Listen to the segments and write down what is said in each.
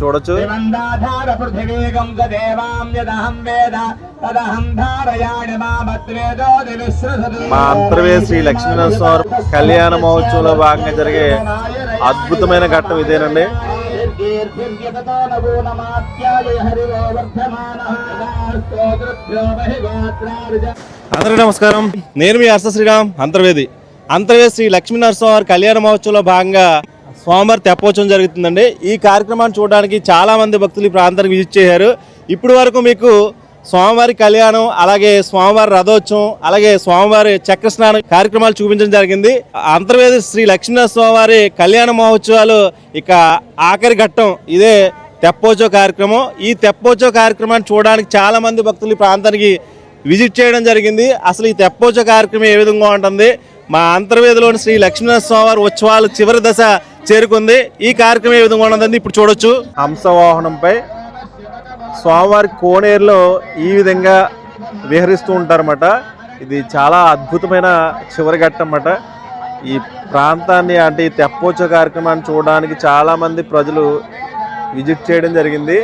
చూడొచ్చు ధార పృథివీగం గదేవాం యదహం వేద తదహం ధారయాణి మామత్రేదోది విశ్రసదు మా అంతర్వేది శ్రీ లక్ష్మీనరసింహ కళ్యాణ మహోత్సవంలో భాగంగా జరిగే అద్భుతమైన ఘట్టం ఇదేనండి అందరికీ నమస్కారం. నేను మీ హర్ష శ్రీరామ్ అంతర్వేది. అంతర్వేది శ్రీ లక్ష్మీనరసింహ కళ్యాణ మహోత్సవంలో భాగంగా సోమవారం తెప్పోత్సవం జరుగుతుందండి. ఈ కార్యక్రమాన్ని చూడడానికి చాలామంది భక్తులు ఈ ప్రాంతానికి విజిట్ చేశారు. ఇప్పటి వరకు మీకు స్వామివారి కళ్యాణం అలాగే స్వామివారి రథోత్సవం అలాగే స్వామివారి చక్ర స్నానం కార్యక్రమాలు చూపించడం జరిగింది. అంతర్వేది శ్రీ లక్ష్మీనరసింహ స్వామివారి కళ్యాణ మహోత్సవాలు ఇక ఆఖరి ఘట్టం ఇదే తెప్పోత్సవ కార్యక్రమం. ఈ తెప్పోత్సవ కార్యక్రమాన్ని చూడడానికి చాలామంది భక్తులు ఈ ప్రాంతానికి విజిట్ చేయడం జరిగింది. అసలు ఈ తెప్పోత్సవ కార్యక్రమం ఏ విధంగా ఉంటుంది? మా అంతర్వేదిలోని శ్రీ లక్ష్మీనరసింహ స్వామివారి ఉత్సవాలు చివరి దశ చేరుకుంది. ఈ కార్యక్రమం ఏ విధంగా ఉన్నదని ఇప్పుడు చూడొచ్చు. హంసవాహనంపై స్వామివారి కోనేరులో ఈ విధంగా విహరిస్తూ ఉంటారన్నమాట. ఇది చాలా అద్భుతమైన చివరి ఘట్టం ఈ ప్రాంతాన్ని అంటే ఈ తెప్పోత్సవ కార్యక్రమాన్ని చూడడానికి చాలామంది ప్రజలు విజిట్ చేయడం జరిగింది.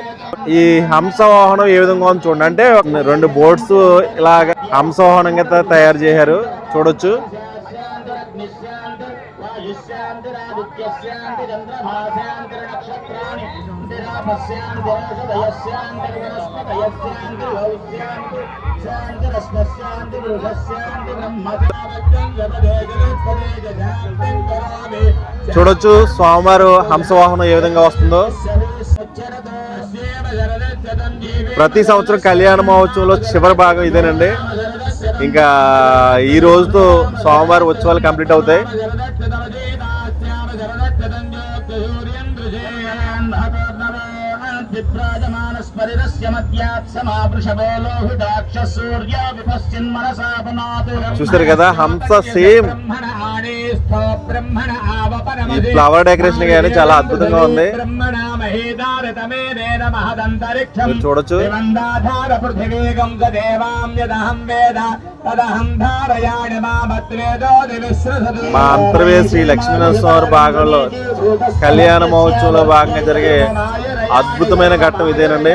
ఈ హంస వాహనం ఏ విధంగా ఉంది చూడండి. అంటే రెండు బోట్స్ ఇలాగ హంసవాహనంగా తయారు చేశారు. చూడొచ్చు. చూడొచ్చు స్వామివారు హంస వాహనం ఏ విధంగా వస్తుందో. ప్రతి సంవత్సరం కళ్యాణ మహోత్సవంలో చివరి భాగం ఇదేనండి. ఇంకా ఈ రోజుతో స్వామివారి ఉత్సవాలు కంప్లీట్ అవుతాయి. చూస్తారు కదా హంస సేమ్ ఈ ఫ్లవర్ డెకరేషన్ కానీ చాలా అద్భుతంగా ఉంది. చూడొచ్చు. మా అంతర్వేది శ్రీ లక్ష్మీనరసింహ భాగంలో కళ్యాణ మహోత్సవంలో భాగంగా జరిగే అద్భుతమైన ఘట్టం ఇదేనండి.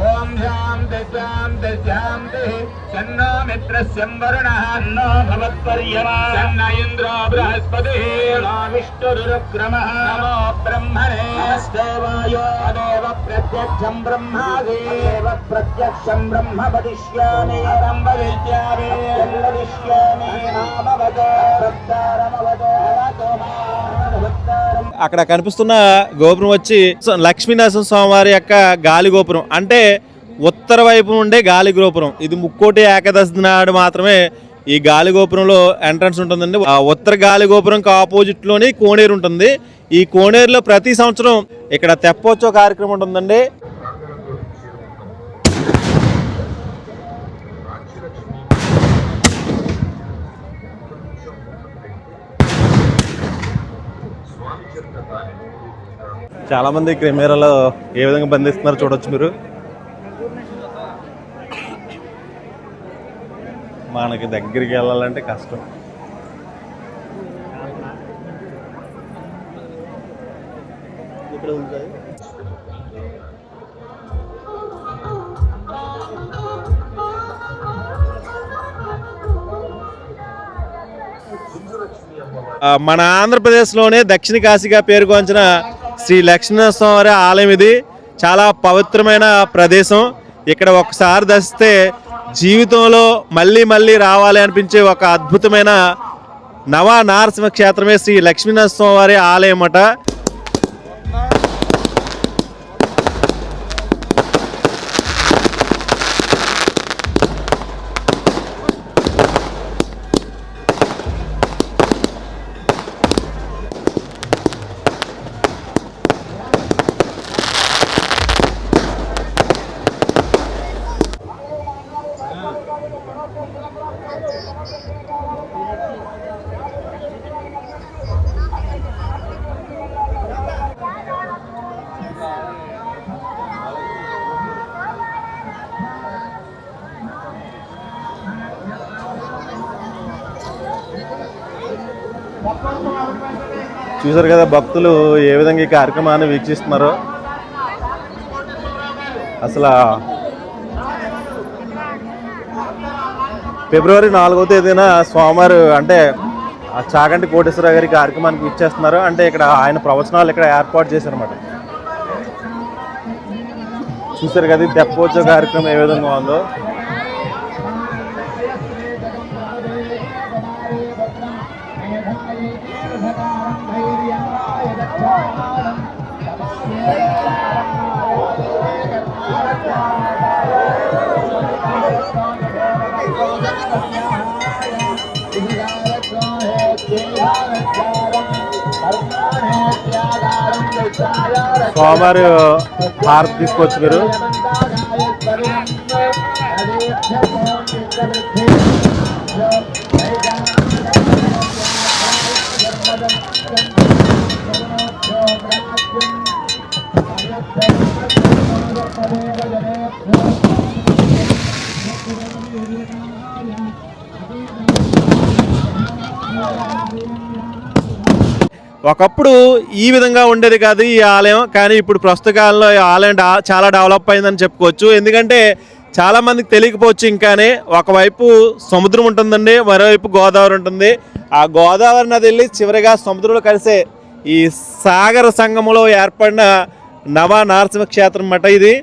ఓం శాంతి శాంతి శాంతి. తన్నో మిత్రస్యం వరుణః. అన్నో భవత్పర్యమా తన్న ఇంద్రో బృహస్పతి. విష్ణురుక్రమः నమో బ్రహ్మణే. నమస్తేవాయో దేవ ప్రత్యక్షం బ్రహ్మాది. దేవ ప్రత్యక్షం బ్రహ్మ వదిష్యామి రంభ విద్యామి వదిష్యామి నామవద భక్తారమవద భక్తారం అక్కడ కనిపిస్తున్న గోపురం వచ్చి లక్ష్మీనరసింహ స్వామివారి యొక్క గాలి గోపురం. అంటే ఉత్తర వైపు ఉండే గాలి గోపురం. ఇది ముక్కోటి ఏకాదశి నాడు మాత్రమే ఈ గాలి గోపురంలో ఎంట్రన్స్ ఉంటుందండి. ఉత్తర గాలి గోపురంకి ఆపోజిట్లోని కోనేరు ఉంటుంది. ఈ కోనేరులో ప్రతి సంవత్సరం ఇక్కడ తెప్పోత్సవ కార్యక్రమం ఉంటుందండి. చాలా మంది కెమెరాలో ఏ విధంగా బంధిస్తున్నారు చూడొచ్చు మీరు. మనకి దగ్గరికి వెళ్ళాలంటే కష్టం. మన ఆంధ్రప్రదేశ్లోనే దక్షిణ కాశీగా పేరుగాంచిన శ్రీ లక్ష్మీనరసింహవారి ఆలయం ఇది. చాలా పవిత్రమైన ప్రదేశం. ఇక్కడ ఒకసారి దర్శిస్తే జీవితంలో మళ్ళీ మళ్ళీ రావాలి అనిపించే ఒక అద్భుతమైన నవ నారసింహ క్షేత్రమే శ్రీ లక్ష్మీనరసింహవారి వారి ఆలయం అట. చూసారు కదా భక్తులు ఏ విధంగా ఈ కార్యక్రమాన్ని వీక్షిస్తున్నారో? అసలు ఫిబ్రవరి నాలుగో తేదీన స్వామివారు అంటే చాగంటి కోటేశ్వర గారి కార్యక్రమానికి ఇచ్చేస్తున్నారు. అంటే ఇక్కడ ఆయన ప్రవచనాలు ఇక్కడ ఏర్పాటు చేశారన్నమాట. చూసారు కదా ఈ తెప్పోత్సవ కార్యక్రమం ఏ విధంగా ఉందో. స్వామివారి హారతి తీసుకోవచ్చు మీరు ఒకప్పుడు ఈ విధంగా ఉండేది కాదు ఈ ఆలయం కానీ ఇప్పుడు ప్రస్తుత కాలంలో ఈ ఆలయం డా- చాలా డెవలప్ అయిందని చెప్పుకోవచ్చు. ఎందుకంటే చాలామందికి తెలియకపోవచ్చు ఇంకానే ఒకవైపు సముద్రం ఉంటుందండి మరోవైపు గోదావరి ఉంటుంది. ఆ గోదావరి నది వెళ్ళి చివరిగా సముద్రంలో కలిసే ఈ సాగర సంఘములో ఏర్పడిన నవ నరసింహ క్షేత్రం అన్నమాట ఇది.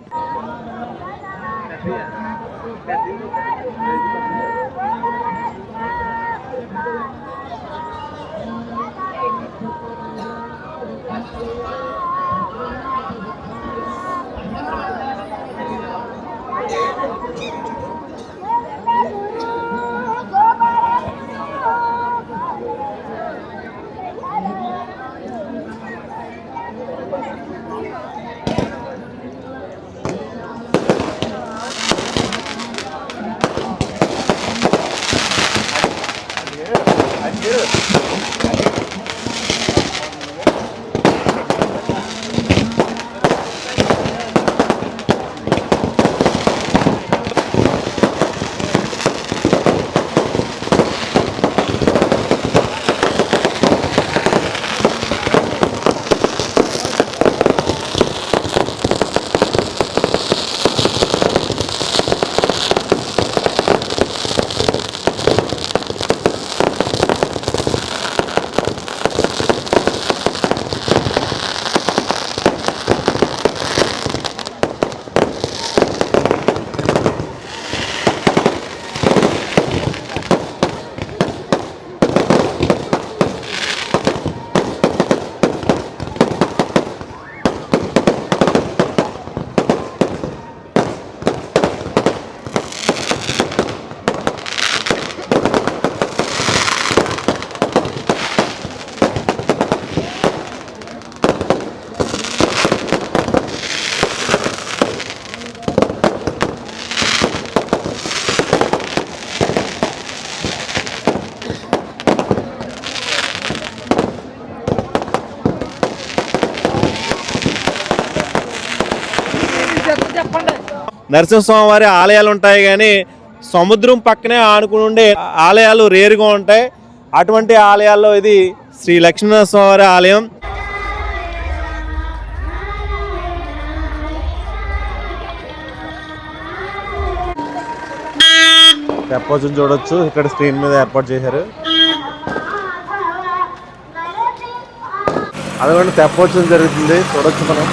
నరసింహస్వామివారి ఆలయాలు ఉంటాయి కానీ సముద్రం పక్కనే ఆనుకుని ఉండే ఆలయాలు రేరుగా ఉంటాయి. అటువంటి ఆలయాల్లో ఇది శ్రీ లక్ష్మీనరసింహ వారి ఆలయం. తెప్పొచ్చుని చూడొచ్చు. ఇక్కడ స్క్రీన్ మీద ఏర్పాటు చేశారు. అదిగోండి తెప్పొచ్చు జరుగుతుంది. చూడొచ్చు మనం.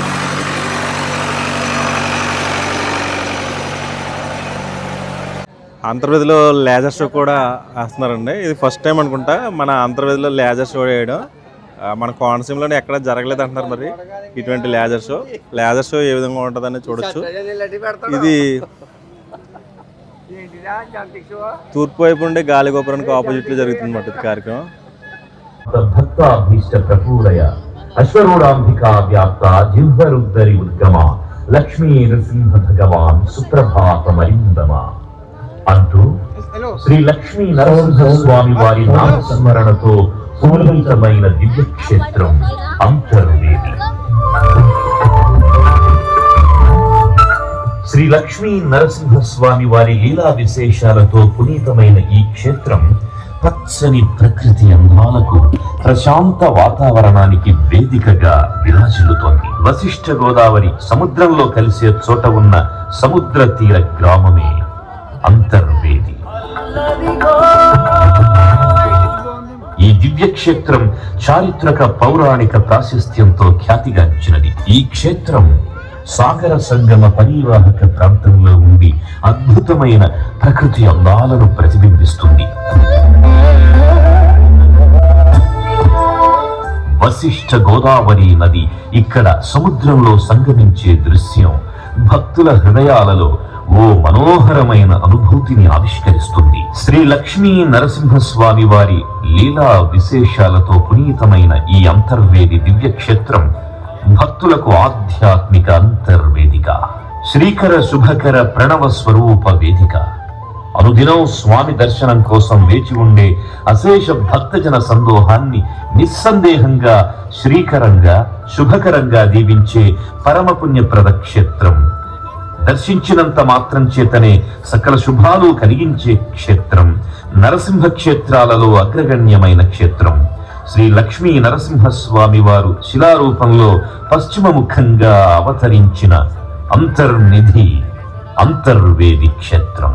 ఆంధ్రప్రదేశ్లో లేజర్ షో కూడా వేస్తున్నారండి. ఇది ఫస్ట్ టైం అనుకుంటా మన ఆంధ్రప్రదేశ్లో లేజర్ షో వేయడం. మన కోనసీమలోనే ఎక్కడ జరగలేదు అంటున్నారు మరి. ఇటువంటి లేజర్ షో లేజర్ షో ఏ విధంగా ఉంటుందని చూడొచ్చు. ఇది తూర్పు వైపు ఉండే గాలి గోపురానికి ఆపోజిట్లో జరుగుతుంది అన్నమాట ఇది కార్యక్రమం. అశ్వరూఢాంబికా వ్యాప్త ఉద్గమ లక్ష్మీ నృసింహ భగవాన్ సుప్రభాతమరిందమా. అంటూ శ్రీ లక్ష్మీ నరసింహ స్వామి వారి నామస్మరణతో పూర్ణితమైన దివ్యక్షేత్రం అంతర్వేది. శ్రీ లక్ష్మీ నరసింహస్వామి వారి లీలా విశేషాలతో పునీతమైన ఈ క్షేత్రం పచ్చని ప్రకృతి అందాలకు ప్రశాంత వాతావరణానికి వేదికగా విరాజిల్లుతోంది. వశిష్ఠ గోదావరి సముద్రంలో కలిసే చోట ఉన్న సముద్ర తీర గ్రామమే. అంతర్వేది. ఈ దివ్యక్షేత్రం చారిత్రక పౌరాణిక ప్రాశస్త్యంతో ఖ్యాతిగాంచినది. ఈ క్షేత్రం సాగర సంగమ పరివాహక ప్రాంతంలో ఉండి అద్భుతమైన ప్రకృతి అందాలను ప్రతిబింబిస్తుంది. వశిష్ఠ గోదావరి నది ఇక్కడ సముద్రంలో సంగమించే దృశ్యం భక్తుల హృదయాలలో ఓ మనోహరమైన అనుభూతిని ఆవిష్కరిస్తుంది. శ్రీ లక్ష్మీ నరసింహస్వామి వారి లీలా విశేషాలతో పునీతమైన ఈ అంతర్వేది దివ్యక్షేత్రం భక్తులకు ఆధ్యాత్మిక అంతర్వేదిక. శ్రీకర శుభకర ప్రణవ స్వరూప వేదిక. అనుదినం స్వామి దర్శనం కోసం వేచి ఉండే అశేష భక్తజన సందోహాన్ని నిస్సందేహంగా శ్రీకరంగా శుభకరంగా దీవించే పరమపుణ్యప్రద క్షేత్రం. దర్శించినంత మాత్రం చేతనే సకల శుభాలు కలిగించే క్షేత్రం నరసింహ క్షేత్రాలలో అగ్రగణ్యమైన క్షేత్రం. శ్రీ లక్ష్మీ నరసింహస్వామి వారు శిలారూపంలో పశ్చిమముఖంగా అవతరించిన అంతర్నిధి అంతర్వేది క్షేత్రం.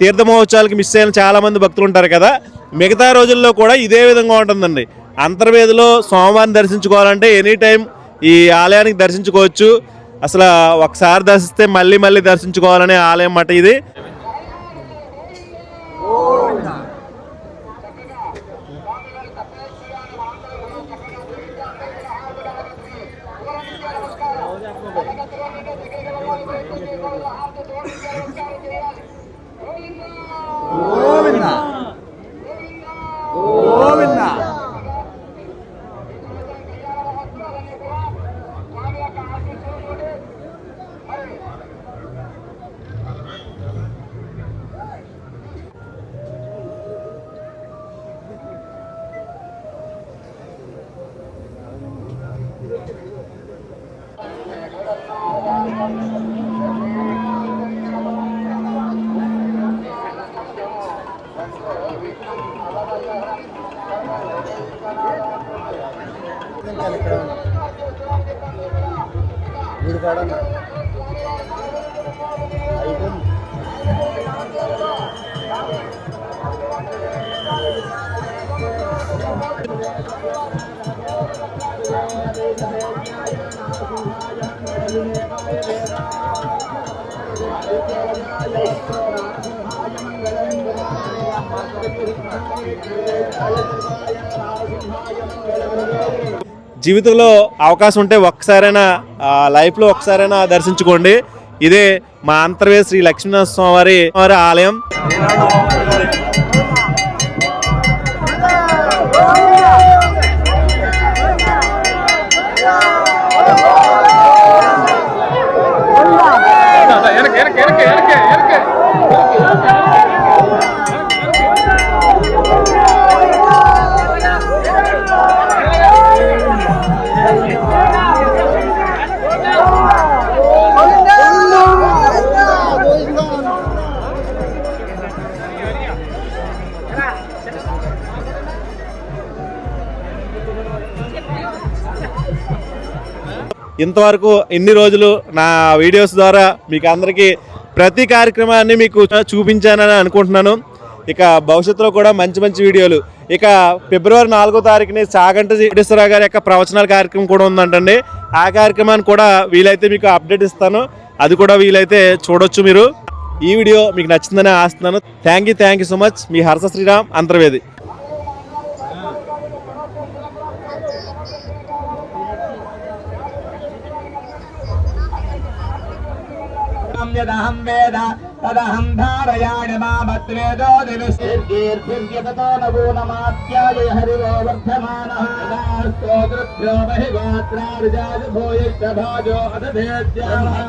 తీర్థ మహోత్సవాలకి మిస్ అయిన చాలామంది భక్తులు ఉంటారు కదా. మిగతా రోజుల్లో కూడా ఇదే విధంగా ఉంటుందండి. అంతర్వేదిలో సోమవారం దర్శించుకోవాలంటే ఎనీ టైం ఈ ఆలయానికి దర్శించుకోవచ్చు. అసలు ఒకసారి దర్శిస్తే మళ్ళీ మళ్ళీ దర్శించుకోవాలనే ఆలయం మాట ఇది. జీవితంలో అవకాశం ఉంటే ఒక్కసారైనా లైఫ్లో ఒక్కసారైనా దర్శించుకోండి. ఇదే మా అంతర్వేది శ్రీ లక్ష్మీనరసింహ స్వామి వారి వారి ఆలయం. ఇంతవరకు ఇన్ని రోజులు నా వీడియోస్ ద్వారా మీకు అందరికీ ప్రతి కార్యక్రమాన్ని మీకు చూపించానని అనుకుంటున్నాను. ఇక భవిష్యత్తులో కూడా మంచి మంచి వీడియోలు. ఇక ఫిబ్రవరి నాలుగో తారీఖుని సాగంట వెంకటేశ్వరరావు గారి యొక్క ప్రవచనాల కార్యక్రమం కూడా ఉందంటండి. ఆ కార్యక్రమాన్ని కూడా వీలైతే మీకు అప్డేట్ ఇస్తాను. అది కూడా వీలైతే చూడొచ్చు మీరు. ఈ వీడియో మీకు నచ్చిందని ఆస్తున్నాను thank you thank you so much మీ హర్ష శ్రీరామ్ అంతర్వేది. यदहं वेद तदहं धारयाणि मामत्रे ज्योतिर्भिर्यततो नवो नमात्याय हरिवो वर्धमानः स्तोतृभ्यो भूयिष्ठभाजो अदधेत्यामः